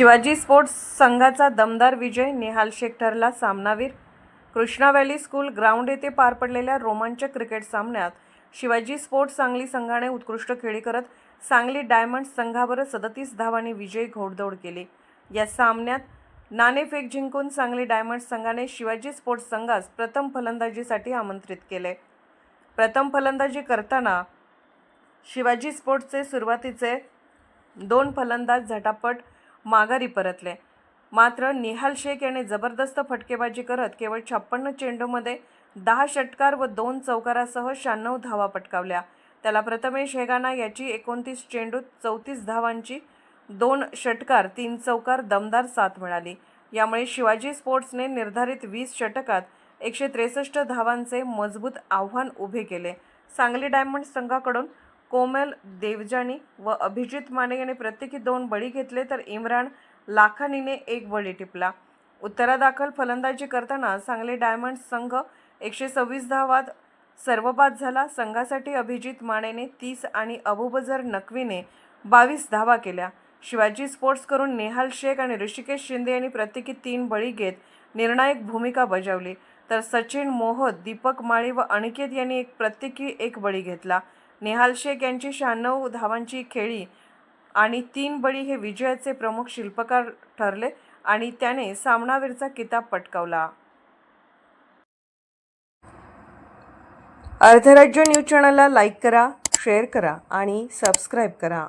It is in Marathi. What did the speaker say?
शिवाजी स्पोर्ट्स संघाचा दमदार विजय निहाल शेख ठरला सामनावीर. कृष्णा व्हॅली स्कूल ग्राउंड येथे पार पडलेल्या रोमांचक क्रिकेट सामन्यात शिवाजी स्पोर्ट्स सांगली संघाने उत्कृष्ट खेळी करत सांगली डायमंड्स संघावर सदतीस धावांनी विजयी घोडदौड केली. या सामन्यात नाणेफेक जिंकून सांगली डायमंड्स संघाने शिवाजी स्पोर्ट्स संघास प्रथम फलंदाजीसाठी आमंत्रित केले. प्रथम फलंदाजी करताना शिवाजी स्पोर्ट्सचे सुरुवातीचे दोन फलंदाज झटापट माघारी परतले. मात्र निहाल शेख याने जबरदस्त फटकेबाजी करत केवळ छप्पन्न चेंडूमध्ये दहा षटकार व दोन चौकारासह शहाण्णव धावा पटकावल्या. त्याला प्रथमेश हेगाना याची एकोणतीस चेंडूत चौतीस धावांची दोन षटकार तीन चौकार दमदार साथ मिळाली. यामुळे शिवाजी स्पोर्ट्सने निर्धारित वीस षटकात एकशे त्रेसष्ट धावांचे मजबूत आव्हान उभे केले. सांगली डायमंड संघाकडून कोमल देवजानी व अभिजित माने यांनी प्रत्येकी दोन बळी घेतले तर इम्रान लाखानीने एक बळी टिपला. उत्तरादाखल फलंदाजी करताना सांगली डायमंड संघ एकशे सव्वीस धावात सर्वबाद झाला. संघासाठी अभिजित मानेने तीस आणि अबुबजर नकवीने बावीस धावा केल्या. शिवाजी स्पोर्ट्स करून नेहाल शेख आणि ऋषिकेश शिंदे यांनी प्रत्येकी तीन बळी घेत निर्णायक भूमिका बजावली. तर सचिन मोहत दीपक माळी व अनिकेत यांनी एक प्रत्येकी एक बळी घेतला. नेहाल शेख यांची शहाण्णव धावांची खेळी आणि तीन बळी हे विजयाचे प्रमुख शिल्पकार ठरले आणि त्याने सामनावीरचा किताब पटकावला. अर्धराज्य न्यूज चॅनलला लाईक करा शेअर करा आणि सबस्क्राईब करा.